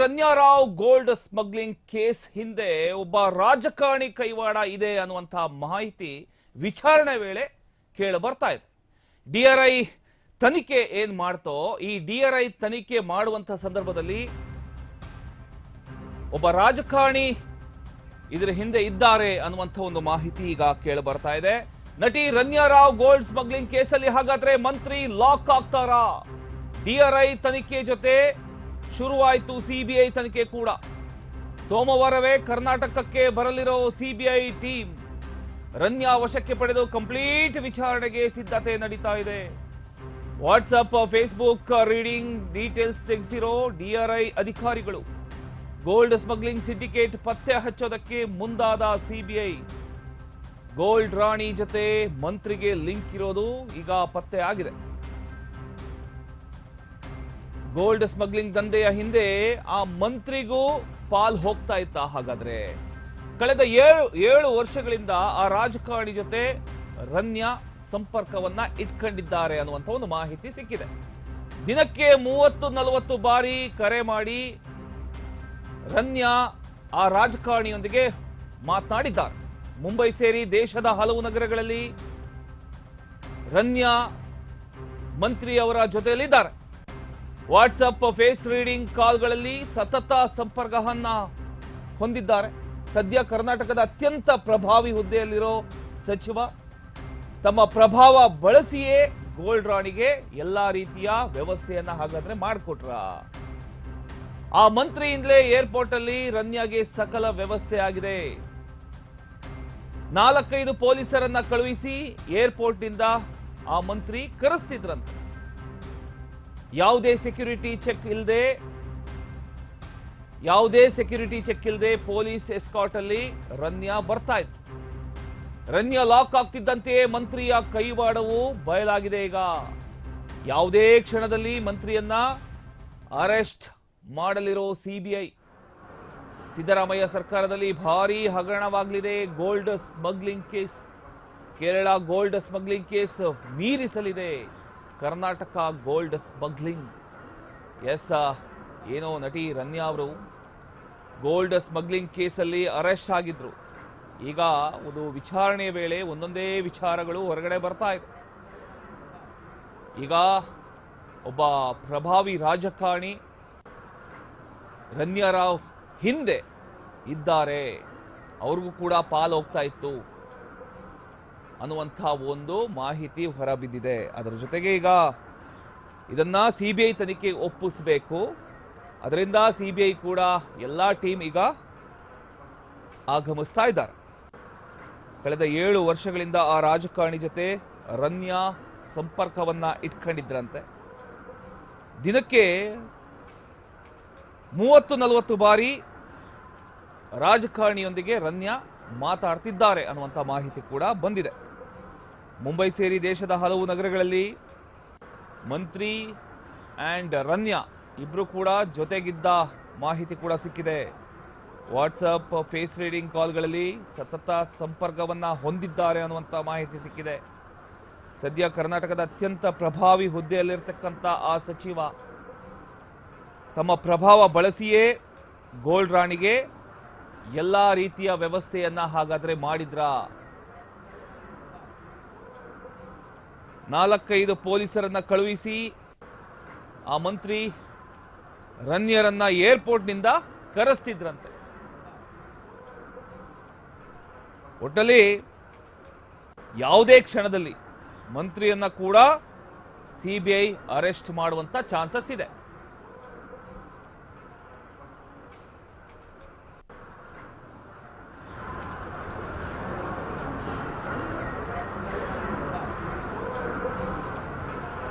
Ranya Rao gold smuggling case ಹಿಂದೆ ಒಬ್ಬ ರಾಜಕಾರಣಿ ಕೈವಾಡ ಇದೆ ಅನ್ನುವಂತಹ ಮಾಹಿತಿ ವಿಚಾರಣೆ ವೇಳೆ ಕೇಳಿ ಬರ್ತಾ ಇದೆ. ಡಿಆರ್ಐ ತನಿಖೆ ಏನ್ ಮಾಡ್ತೋ, ಈ ಡಿಆರ್ಐ ತನಿಖೆ ಮಾಡುವಂತಹ ಸಂದರ್ಭದಲ್ಲಿ ಒಬ್ಬ ರಾಜಕಾರಣಿ ಇದರ ಹಿಂದೆ ಇದ್ದಾರೆ ಅನ್ನುವಂಥ ಒಂದು ಮಾಹಿತಿ ಈಗ ಕೇಳಿ ಬರ್ತಾ ಇದೆ. ನಟಿ ರನ್ಯಾರಾವ್ ಗೋಲ್ಡ್ ಸ್ಮಗ್ಲಿಂಗ್ ಕೇಸಲ್ಲಿ ಹಾಗಾದ್ರೆ ಮಂತ್ರಿ ಲಾಕ್ ಆಗ್ತಾರಾ? ಡಿಆರ್ಐ ತನಿಖೆ ಜೊತೆ ಶುರುವಾಯಿತು ಸಿಬಿಐ ತನಿಖೆ ಕೂಡ. ಸೋಮವಾರವೇ ಕರ್ನಾಟಕಕ್ಕೆ ಬರಲಿರೋ ಸಿಬಿಐ ಟೀಮ್ ರನ್ಯಾ ವಶಕ್ಕೆ ಪಡೆದು ಕಂಪ್ಲೀಟ್ ವಿಚಾರಣೆಗೆ ಸಿದ್ಧತೆ ನಡೀತಾ ಇದೆ. ವಾಟ್ಸಪ್ ಫೇಸ್ಬುಕ್ ರೀಡಿಂಗ್ ಡೀಟೇಲ್ಸ್ ತೆಗೆಸಿರೋ ಡಿಆರ್ಐ ಅಧಿಕಾರಿಗಳು ಗೋಲ್ಡ್ ಸ್ಮಗ್ಲಿಂಗ್ ಸಿಂಡಿಕೇಟ್ ಪತ್ತೆ ಹಚ್ಚೋದಕ್ಕೆ ಮುಂದಾದ ಸಿಬಿಐ. ಗೋಲ್ಡ್ ರಾಣಿ ಜೊತೆ ಮಂತ್ರಿಗೆ ಲಿಂಕ್ ಇರೋದು ಈಗ ಪತ್ತೆ ಆಗಿದೆ. ಗೋಲ್ಡ್ ಸ್ಮಗ್ಲಿಂಗ್ ದಂಧೆಯ ಹಿಂದೆ ಆ ಮಂತ್ರಿಗೂ ಪಾಲ್ ಹೋಗ್ತಾ ಇತ್ತ ಹಾಗಾದ್ರೆ. ಕಳೆದ ಏಳು ಏಳು ವರ್ಷಗಳಿಂದ ಆ ರಾಜಕಾರಣಿ ಜೊತೆ ರನ್ಯ ಸಂಪರ್ಕವನ್ನ ಇಟ್ಕೊಂಡಿದ್ದಾರೆ ಅನ್ನುವಂಥ ಒಂದು ಮಾಹಿತಿ ಸಿಕ್ಕಿದೆ. ದಿನಕ್ಕೆ ಮೂವತ್ತು, ನಲವತ್ತು ಬಾರಿ ಕರೆ ಮಾಡಿ ರನ್ಯಾ ಆ ರಾಜಕಾರಣಿಯೊಂದಿಗೆ ಮಾತನಾಡಿದ್ದಾರೆ. ಮುಂಬೈ ಸೇರಿ ದೇಶದ ಹಲವು ನಗರಗಳಲ್ಲಿ ರನ್ಯಾ ಮಂತ್ರಿಯವರ ಜೊತೆಯಲ್ಲಿದ್ದಾರೆ. ವಾಟ್ಸಪ್ ಫೇಸ್ ರೀಡಿಂಗ್ ಕಾಲ್ಗಳಲ್ಲಿ ಸತತ ಸಂಪರ್ಕವನ್ನ ಹೊಂದಿದ್ದಾರೆ. ಸದ್ಯ ಕರ್ನಾಟಕದ ಅತ್ಯಂತ ಪ್ರಭಾವಿ ಹುದ್ದೆಯಲ್ಲಿರೋ ಸಚಿವ ತಮ್ಮ ಪ್ರಭಾವ ಬಳಸಿಯೇ ಗೋಲ್ಡ್ ರಾಣಿಗೆ ಎಲ್ಲಾ ರೀತಿಯ ವ್ಯವಸ್ಥೆಯನ್ನ ಹಾಗಾದ್ರೆ ಮಾಡಿಕೊಟ್ರ. ಆ ಮಂತ್ರಿಯಿಂದಲೇ ಏರ್ಪೋರ್ಟ್ ಅಲ್ಲಿ ರನ್ಯಾಗೆ ಸಕಲ ವ್ಯವಸ್ಥೆ ಆಗಿದೆ. ನಾಲ್ಕೈದು ಪೊಲೀಸರನ್ನ ಕಳುಹಿಸಿ ಏರ್ಪೋರ್ಟ್ನಿಂದ ಆ ಮಂತ್ರಿ ಕರೆಸ್ತಿದ್ರಂತೆ. ಯಾವುದೇ ಸೆಕ್ಯೂರಿಟಿ ಚೆಕ್ ಇಲ್ಲದೆ ಯಾವುದೇ ಸೆಕ್ಯೂರಿಟಿ ಚೆಕ್ ಇಲ್ಲದೆ ಪೊಲೀಸ್ ಎಸ್ಕಾಟ್ ಅಲ್ಲಿ ರನ್ಯಾ ಬರ್ತಾ ಇತ್ತು ರನ್ಯಾ ಲಾಕ್ ಆಗ್ತಿದ್ದಂತೆಯೇ ಮಂತ್ರಿಯ ಕೈವಾಡವು ಬಯಲಾಗಿದೆ ಈಗ. ಯಾವುದೇ ಕ್ಷಣದಲ್ಲಿ ಮಂತ್ರಿಯನ್ನ ಅರೆಸ್ಟ್ ಮಾಡಲಿರೋ ಸಿಬಿಐ ಸಿದ್ದರಾಮಯ್ಯ ಸರ್ಕಾರದಲ್ಲಿ ಭಾರೀ ಹಗರಣವಾಗಲಿದೆ. Gold smuggling case Kerala gold smuggling case ಮೀರಿಸಲಿದೆ. Karnataka gold smuggling. S ಏನೋ ನಟಿ ರನ್ಯಾ ಅವರು ಗೋಲ್ಡ್ ಸ್ಮಗ್ಲಿಂಗ್ ಕೇಸಲ್ಲಿ ಅರೆಸ್ಟ್ ಆಗಿದ್ರು. ಈಗ ಒಂದು ವಿಚಾರಣೆ ವೇಳೆ ಒಂದೊಂದೇ ವಿಚಾರಗಳು ಹೊರಗಡೆ ಬರ್ತಾ ಇದೆ. ಈಗ ಒಬ್ಬ ಪ್ರಭಾವಿ ರಾಜಕಾರಣಿ ರನ್ಯಾರಾವ್ ಹಿಂದೆ ಇದ್ದಾರೆ. ಅವ್ರಿಗೂ ಕೂಡ ಪಾಲು ಹೋಗ್ತಾ ಇತ್ತು. ಅನ್ನುವಂಥ ಒಂದು ಮಾಹಿತಿ ಹೊರಬಿದ್ದಿದೆ. ಅದರ ಜೊತೆಗೆ ಈಗ ಇದನ್ನ ಸಿ ಬಿ ಐ ತನಿಖೆಗೆ ಒಪ್ಪಿಸಬೇಕು. ಅದರಿಂದ ಸಿ ಬಿ ಐ ಕೂಡ ಎಲ್ಲ ಟೀಮ್ ಈಗ ಆಗಮಿಸ್ತಾ ಇದ್ದಾರೆ. ಕಳೆದ ಏಳು ವರ್ಷಗಳಿಂದ ಆ ರಾಜಕಾರಣಿ ಜೊತೆ ರನ್ಯಾ ಸಂಪರ್ಕವನ್ನ ಇಟ್ಕೊಂಡಿದ್ರಂತೆ. ದಿನಕ್ಕೆ ಮೂವತ್ತು ನಲವತ್ತು ಬಾರಿ ರಾಜಕಾರಣಿಯೊಂದಿಗೆ ರನ್ಯ ಮಾತಾಡ್ತಿದ್ದಾರೆ ಅನ್ನುವಂಥ ಮಾಹಿತಿ ಕೂಡ ಬಂದಿದೆ. ಮುಂಬೈ ಸೇರಿ ದೇಶದ ಹಲವು ನಗರಗಳಲ್ಲಿ ಮಂತ್ರಿ ಆ್ಯಂಡ್ ರನ್ಯ ಇಬ್ಬರು ಕೂಡ ಜೊತೆಗಿದ್ದ ಮಾಹಿತಿ ಕೂಡ ಸಿಕ್ಕಿದೆ. ವಾಟ್ಸಪ್ ಫೇಸ್ ರೀಡಿಂಗ್ ಕಾಲ್ಗಳಲ್ಲಿ ಸತತ ಸಂಪರ್ಕವನ್ನು ಹೊಂದಿದ್ದಾರೆ ಅನ್ನುವಂಥ ಮಾಹಿತಿ ಸಿಕ್ಕಿದೆ. ಸದ್ಯ ಕರ್ನಾಟಕದ ಅತ್ಯಂತ ಪ್ರಭಾವಿ ಹುದ್ದೆಯಲ್ಲಿರ್ತಕ್ಕಂಥ ಆ ಸಚಿವ ತಮ್ಮ ಪ್ರಭಾವ ಬಳಸಿಯೇ ಗೋಲ್ಡ್ ರಾಣಿಗೆ ಎಲ್ಲ ರೀತಿಯ ವ್ಯವಸ್ಥೆಯನ್ನು ಹಾಗಾದರೆ ಮಾಡಿದ್ರ? ನಾಲ್ಕೈದು ಪೊಲೀಸರನ್ನ ಕಳುಹಿಸಿ ಆ ಮಂತ್ರಿ ರನ್ಯರನ್ನ ಏರ್ಪೋರ್ಟ್ನಿಂದ ಕರೆಸ್ತಿದ್ರಂತೆ. ಒಟ್ಟಲ್ಲಿ ಯಾವುದೇ ಕ್ಷಣದಲ್ಲಿ ಮಂತ್ರಿಯನ್ನ ಕೂಡ ಸಿಬಿಐ ಅರೆಸ್ಟ್ ಮಾಡುವಂತ ಚಾನ್ಸಸ್ ಇದೆ.